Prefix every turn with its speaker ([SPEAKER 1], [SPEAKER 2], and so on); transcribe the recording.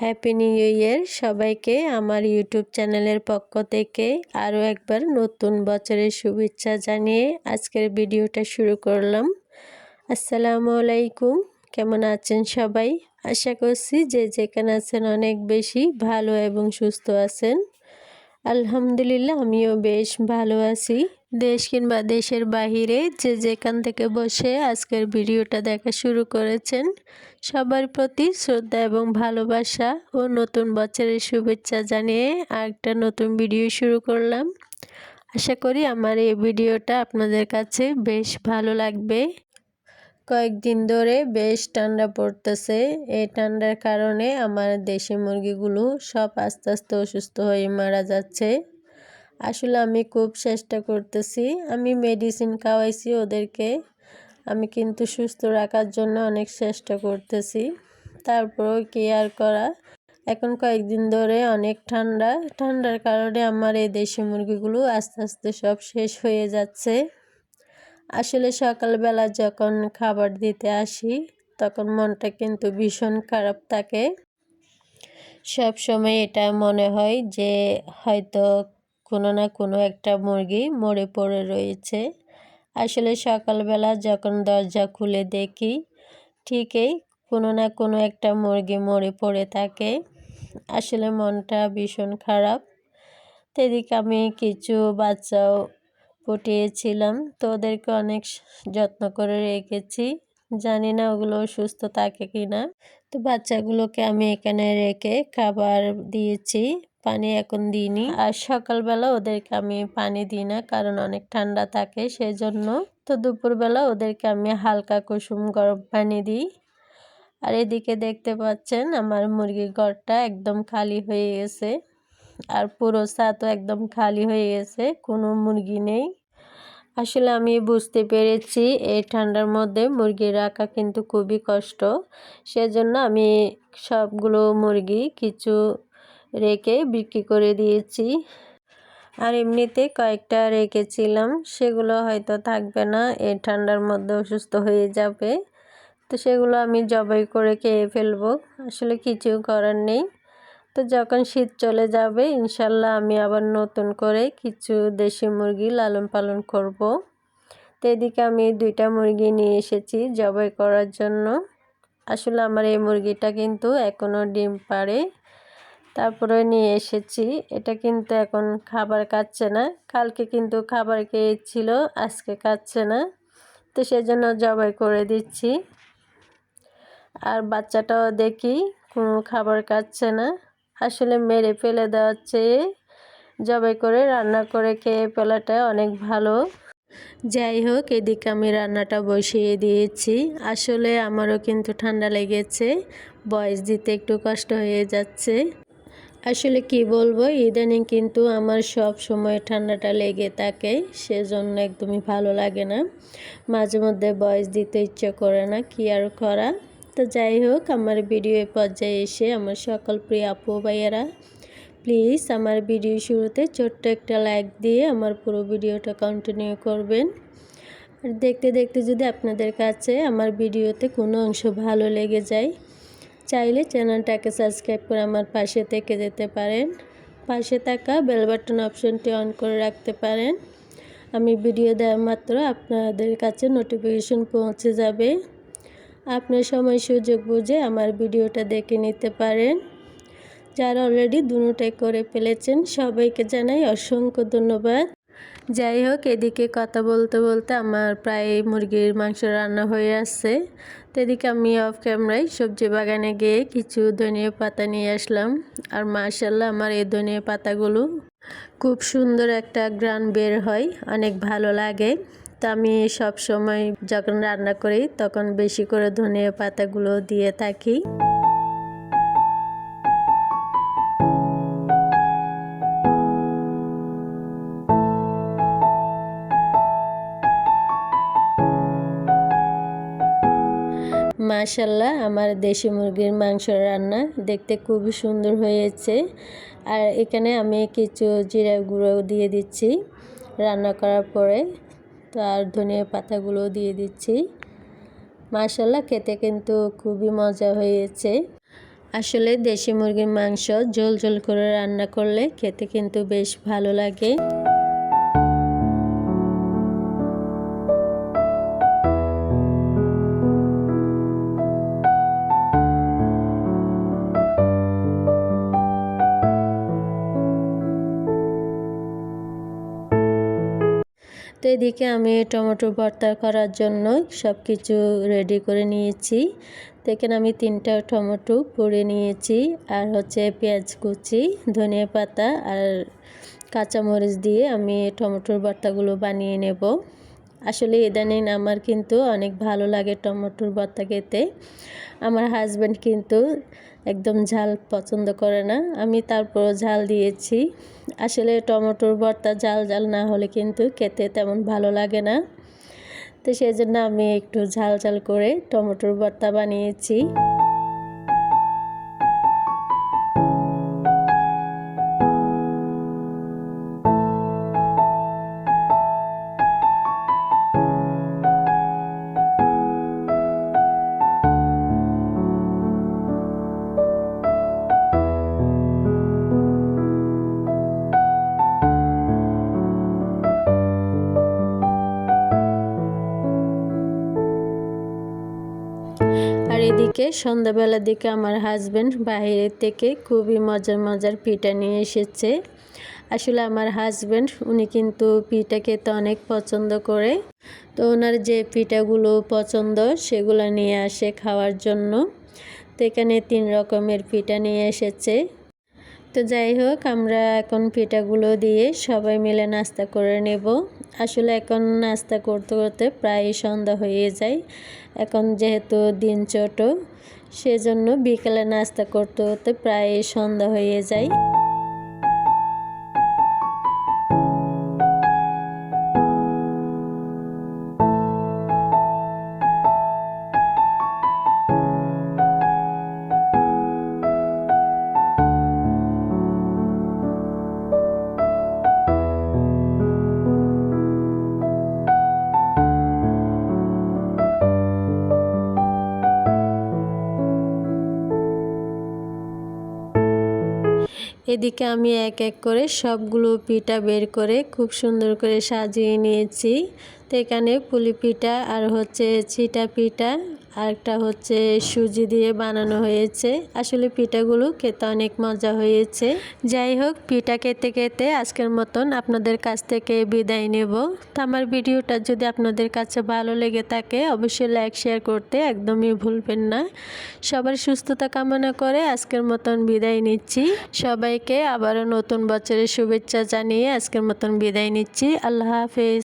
[SPEAKER 1] Happy new year সবাইকে আমার YouTube চ্যানেলের পক্ষ থেকে। আরও একবার নতুন বছরের শুভেচ্ছা জানিয়ে আজকের ভিডিওটা শুরু করলাম। আসসালামু আলাইকুম, কেমন আছেন সবাই? আশা করছি যে যেখানে আছেন অনেক বেশি ভালো এবং সুস্থ আছেন। আলহামদুলিল্লাহ, আমিও বেশ ভালো আছি। দেশ কিংবা দেশের বাহিরে যে যেখান থেকে বসে আজকের ভিডিওটা দেখা শুরু করেছেন, সবার প্রতি শ্রদ্ধা এবং ভালোবাসা ও নতুন বছরের শুভেচ্ছা জানিয়ে আরেকটা নতুন ভিডিও শুরু করলাম। আশা করি আমার এই ভিডিওটা আপনাদের কাছে বেশ ভালো লাগবে। কয়েকদিন ধরে বেশ ঠান্ডা পড়তেছে। এই ঠান্ডার কারণে আমার দেশি মুরগিগুলো সব আস্তে আস্তে অসুস্থ হয়ে মারা যাচ্ছে। আসলে আমি খুব চেষ্টা করতেছি। আমি মেডিসিন খাওয়াইছি ওদেরকে। আমি কিন্তু সুস্থ রাখার জন্য অনেক চেষ্টা করতেছি। তারপরেও কেয়ার করা। এখন কয়েকদিন ধরে অনেক ঠান্ডা। ঠান্ডার কারণে আমার এই দেশি মুরগিগুলো আস্তে আস্তে সব শেষ হয়ে যাচ্ছে। আসলে সকালবেলা যখন খাবার দিতে আসি, তখন মনটা কিন্তু ভীষণ খারাপ থাকে। সব সময় এটা মনে হয় যে হয়তো কোনো না কোনো একটা মুরগি মরে পড়ে রয়েছে। আসলে সকালবেলা যখন দরজা খুলে দেখি, ঠিকই কোনো না কোনো একটা মুরগি মরে পড়ে থাকে। আসলে মনটা ভীষণ খারাপ। তো এদিকে আমি কিছু বাচ্চাও ফুটিয়েছিলাম তো ওদেরকে অনেক যত্ন করে রেখেছি। জানি না ওগুলো সুস্থ থাকে কি না তো বাচ্চাগুলোকে আমি এখানে রেখে খাবার দিয়েছি। পানি এখন দিইনি। আর সকালবেলা ওদেরকে আমি পানি দিই না, কারণ অনেক ঠান্ডা থাকে সেই জন্য তো দুপুরবেলা ওদেরকে আমি হালকা কুসুম গরম পানি দিই। আর এদিকে দেখতে পাচ্ছেন আমার মুরগির ঘরটা একদম খালি হয়ে গেছে, আর পুরো ছাদও একদম খালি হয়ে গেছে, কোনো মুরগি নেই। আসলে আমি বুঝতে পেরেছি, এই ঠান্ডার মধ্যে মুরগি রাখা কিন্তু খুবই কষ্ট, সেজন্য আমি সবগুলো মুরগি কিছু রেখে বিক্রি করে দিয়েছি। আর এমনিতে কয়েকটা রেখেছিলাম, সেগুলো হয়তো থাকবে না এই ঠান্ডার মধ্যে অসুস্থ হয়ে যাবে। তো সেগুলো আমি জবাই করে খেয়ে ফেলব, আসলে কিছু করার নেই। তো যখন শীত চলে যাবে, ইনশাল্লাহ আমি আবার নতুন করে কিছু দেশি মুরগি লালন পালন করব। তো এদিকে আমি দুইটা মুরগি নিয়ে এসেছি জবাই করার জন্য। আসলে আমার এই মুরগিটা কিন্তু এখনও ডিম পাড়ে। তারপরে নিয়ে এসেছি। এটা কিন্তু এখন খাবার খাচ্ছে না। কালকে কিন্তু খাবার খেয়েছিল, আজকে খাচ্ছে না। তো সেজন্য জবাই করে দিচ্ছি। আর বাচ্চাটাও দেখি, কোনো খাবার খাচ্ছে না। আসলে মেরে ফেলে দেওয়ার চেয়ে জবাই করে রান্না করে খেয়ে ফেলাটা অনেক ভালো। যাই হোক, এদিকে আমি রান্নাটা বসিয়ে দিয়েছি। আসলে আমারও কিন্তু ঠান্ডা লেগেছে, বয়স দিতে একটু কষ্ট হয়ে যাচ্ছে। আসলে কি বলব, ইদানিং কিন্তু আমার সব সময় ঠান্ডাটা লেগে থাকে, সেজন্য একদমই ভালো লাগে না। মাঝে মধ্যে বয়স দিতে ইচ্ছে করে না, কি আর করা? তো যাই হোক, আমার ভিডিও পর্যায়ে এসে আমার সকল প্রিয় আপু ভাইয়েরা প্লিজ আমার ভিডিও শুরুতে ছোট্ট একটা লাইক দিয়ে আমার পুরো ভিডিওটা কন্টিনিউ করবেন। আর দেখতে দেখতে যদি আপনাদের কাছে আমার ভিডিওতে কোনো অংশ ভালো লেগে যায় চাইলে চ্যানেলটাকে সাবস্ক্রাইব করে আমার পাশে থেকে যেতে পারেন। পাশে থাকা বেল বাটন অপশনটি অন করে রাখতে পারেন। আমি ভিডিও দেওয়া মাত্র আপনাদের কাছে নোটিফিকেশন পৌঁছে যাবে। আপনার সময় সুযোগ বুঝে আমার ভিডিওটা দেখে নিতে পারেন। যারা অলরেডি দুটাই করে ফেলেছেন, সবাইকে জানাই অসংখ্য ধন্যবাদ। যাই হোক এদিকে কথা বলতে বলতে আমার প্রায় মুরগির মাংস রান্না হয়ে আসছে। তো এদিকে আমি অফ ক্যামেরায় সবজি বাগানে গিয়ে কিছু ধনিয়া পাতা নিয়ে আসলাম। আর মার্শাল্লাহ আমার এই ধনিয়া পাতাগুলো খুব সুন্দর একটা গ্রান বের হয়, অনেক ভালো লাগে। তো আমি সব সময় যখন রান্না করি, তখন বেশি করে ধনিয়া পাতাগুলো দিয়ে থাকি। মাশাল্লাহ আমার দেশি মুরগির মাংস রান্না দেখতে খুবই সুন্দর হয়েছে। আর এখানে আমি কিছু জিরা গুঁড়ো দিয়ে দিচ্ছি রান্না করার পরে তো আর ধনিয়া পাতাগুলো দিয়ে দিচ্ছি। মাশাল্লাহ খেতে কিন্তু খুবই মজা হয়েছে। আসলে দেশি মুরগির মাংস ঝোল ঝোল করে রান্না করলে খেতে কিন্তু বেশ ভালো লাগে। এদিকে আমি টমেটো ভর্তা করার জন্য সব কিছু রেডি করে নিয়েছি। দেখেন আমি তিনটা টমেটো পুড়ে নিয়েছি আর হচ্ছে পেঁয়াজ কুচি, ধনিয়া পাতা আর কাঁচামরিচ দিয়ে আমি টমেটোর ভর্তাগুলো বানিয়ে নেব। আসলে ইদানিং আমার কিন্তু অনেক ভালো লাগে টমেটোর ভর্তা খেতে। আমার হাজব্যান্ড কিন্তু একদম ঝাল পছন্দ করে না। আমি তারপর ঝাল দিয়েছি। আসলে টমেটোর ভর্তা ঝাল ঝাল না হলে কিন্তু খেতে তেমন ভালো লাগে না। তো সেই জন্য আমি একটু ঝাল ঝাল করে টমেটোর ভর্তা বানিয়েছি। সন্ধ্যাবেলার দিকে আমার হাজব্যান্ড বাইরের থেকে খুবই মজার মজার পিঠা নিয়ে এসেছে। আসলে আমার হাজব্যান্ড উনি কিন্তু পিঠা খেতে অনেক পছন্দ করে। তো ওনার যে পিঠাগুলো পছন্দ, সেগুলো নিয়ে আসে খাওয়ার জন্য। তো এখানে তিন রকমের পিঠা নিয়ে এসেছে। তো যাই হোক, আমরা এখন পিঠাগুলো দিয়ে সবাই মিলে নাস্তা করে নেব। আসলে এখন নাস্তা করতে করতে প্রায় সন্ধ্যা হয়ে যায়। এখন যেহেতু দিন ছোট, সেজন্য বিকেলে নাস্তা করতে করতে প্রায় সন্ধ্যা হয়ে যায়। এদিকে আমি এক এক করে সবগুলো পিঠা বের করে খুব সুন্দর করে সাজিয়ে নিয়েছি। তো এখানে পুলি পিঠা আর হচ্ছে ছিটা পিঠা আরেকটা হচ্ছে সুজি দিয়ে বানানো হয়েছে। আসলে পিঠাগুলো খেতে অনেক মজা হয়েছে। যাই হোক, পিঠা খেতে খেতে আজকের মতন আপনাদের কাছ থেকে বিদায় নেব। তো আমার ভিডিওটা যদি আপনাদের কাছে ভালো লেগে থাকে, অবশ্যই লাইক শেয়ার করতে একদমই ভুলবেন না। সবার সুস্থতা কামনা করে আজকের মতন বিদায় নিচ্ছি। সবাইকে আবারও নতুন বছরের শুভেচ্ছা জানিয়ে আজকের মতন বিদায় নিচ্ছি। আল্লাহ হাফেজ।